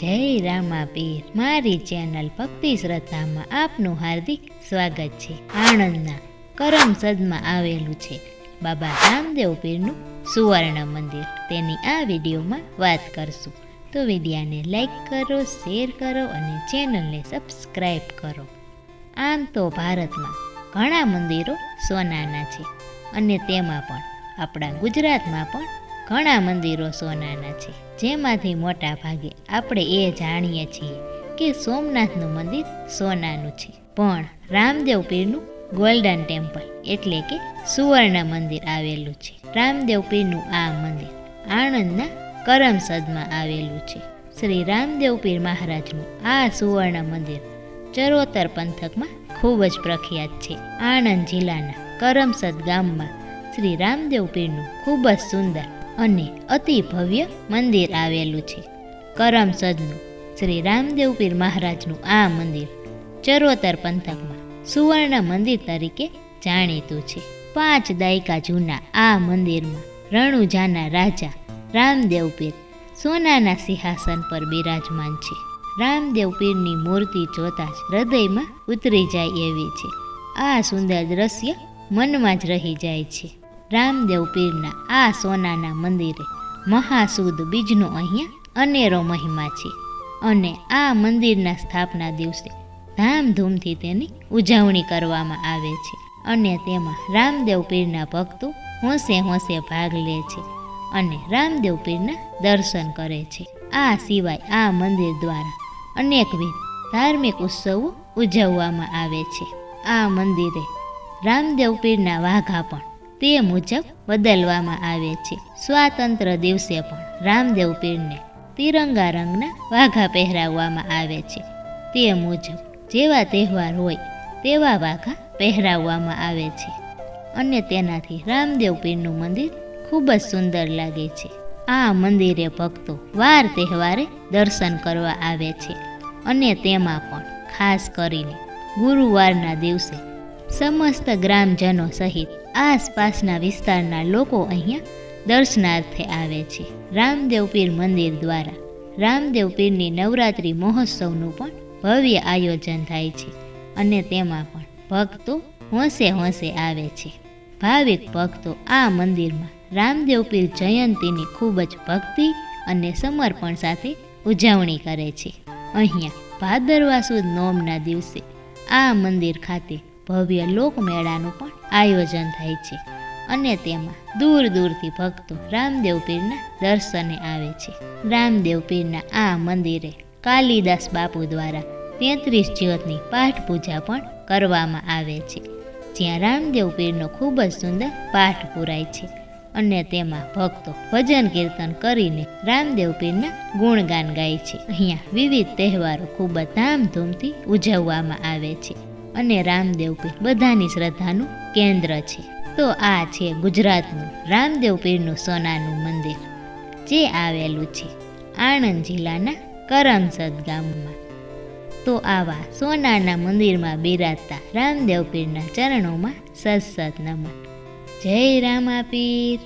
જય રામા પીર મારી ચેનલ ભક્તિ શ્રદ્ધામાં આપનું હાર્દિક સ્વાગત છે. આણંદના કરમસદમાં આવેલું છે બાબા રામદેવ પીરનું સુવર્ણ મંદિર. તેની આ વિડીયોમાં વાત કરશું. તો વિડીયાને લાઈક કરો શેર કરો અને ચેનલને સબસ્ક્રાઈબ કરો. આમ તો ભારતમાં ઘણા મંદિરો સોનાના છે અને તેમાં પણ, આપણા ગુજરાતમાં પણ ઘણા મંદિરો સોનાના છે, જેમાંથી મોટા ભાગે આપણે એ જાણીએ છીએ કે સોમનાથનું મંદિર સોનાનું છે. પણ રામદેવ પીરનું ગોલ્ડન ટેમ્પલ એટલે કે સુવર્ણ મંદિર આવેલું છે. રામદેવ પીરનું આ મંદિર આણંદના કરમસદમાં આવેલું છે. શ્રી રામદેવ પીર મહારાજનું આ સુવર્ણ મંદિર ચરોતર પંથકમાં ખૂબ જ પ્રખ્યાત છે. આણંદ જિલ્લાના કરમસદ ગામમાં શ્રી રામદેવ પીરનું ખૂબ જ સુંદર અને અતિ ભવ્ય મંદિર આવેલું છે. કરમસદનું શ્રી રામદેવ પીર મહારાજનું આ મંદિર ચરોતર પંથકમાં સુવર્ણ મંદિર તરીકે જાણીતું છે. પાંચ દાયકા જૂના આ મંદિરમાં રણુજાના રાજા રામદેવ પીર સોનાના સિંહાસન પર બિરાજમાન છે. રામદેવ પીરની મૂર્તિ જોતા જ હૃદયમાં ઉતરી જાય એવી છે. આ સુંદર દ્રશ્ય મનમાં જ રહી જાય છે. રામદેવ પીરના આ સોનાના મંદિરે મહાસુદ બીજનો અહીંયા અનેરો મહિમા છે. અને આ મંદિરના સ્થાપના દિવસે ધામધૂમથી તેની ઉજવણી કરવામાં આવે છે. અને તેમાં રામદેવ પીરના ભક્તો હોંશે હોંશે ભાગ લે છે અને રામદેવ પીરના દર્શન કરે છે. આ સિવાય આ મંદિર દ્વારા અનેકવિધ ધાર્મિક ઉત્સવો ઉજવવામાં આવે છે. આ મંદિરે રામદેવ પીરના વાઘા પણ તે મુજબ બદલવામાં આવે છે. સ્વાતંત્ર દિવસે પણ રામદેવ પીરને તિરંગા રંગના વાઘા પહેરાવવામાં આવે છે. તે મુજબ જેવા તહેવાર હોય તેવા વાઘા પહેરાવવામાં આવે છે. અને તેનાથી રામદેવ પીરનું મંદિર ખૂબ જ સુંદર લાગે છે. આ મંદિરે ભક્તો વાર તહેવારે દર્શન કરવા આવે છે. અને તેમાં પણ ખાસ કરીને ગુરુવારના દિવસે સમસ્ત ગ્રામજનો સહિત આસપાસના વિસ્તારના લોકો અહીંયા દર્શનાર્થે આવે છે. રામદેવ પીર મંદિર દ્વારા રામદેવ પીરની નવરાત્રિ મહોત્સવનું પણ ભવ્ય આયોજન થાય છે અને તેમાં પણ ભક્તો હોંશે હોંશે આવે છે. ભાવિક ભક્તો આ મંદિરમાં રામદેવ પીર જયંતીની ખૂબ જ ભક્તિ અને સમર્પણ સાથે ઉજવણી કરે છે. અહીંયા ભાદરવા સુદ નોમના દિવસે આ મંદિર ખાતે ભવ્ય લોકમેળાનું પણ આયોજન થાય છે. અને તેમાં દૂર દૂરથી ભક્તો રામદેવ પીરના દર્શને આવે છે. રામદેવ પીરના આ મંદિરે કાલિદાસ બાપુ દ્વારા તેત્રીસ જ્યોતની પાઠ પૂજા પણ કરવામાં આવે છે. જ્યાં રામદેવ પીરનો ખૂબ જ સુંદર પાઠ પુરાય છે. અને તેમાં ભક્તો ભજન કીર્તન કરીને રામદેવ પીરના ગુણગાન ગાય છે. અહીંયા વિવિધ તહેવારો ખૂબ જ ધામધૂમથી ઉજવવામાં આવે છે. અને રામદેવ પીર બધાની શ્રદ્ધાનું કેન્દ્ર છે. તો આ છે ગુજરાતનું રામદેવ પીરનું સોનાનું મંદિર, જે આવેલું છે આણંદ જિલ્લાના કરમસદ ગામમાં. તો આવા સોનાના મંદિરમાં બિરાજતા રામદેવ પીરના ચરણોમાં સત્સત નમન જય રામા પીર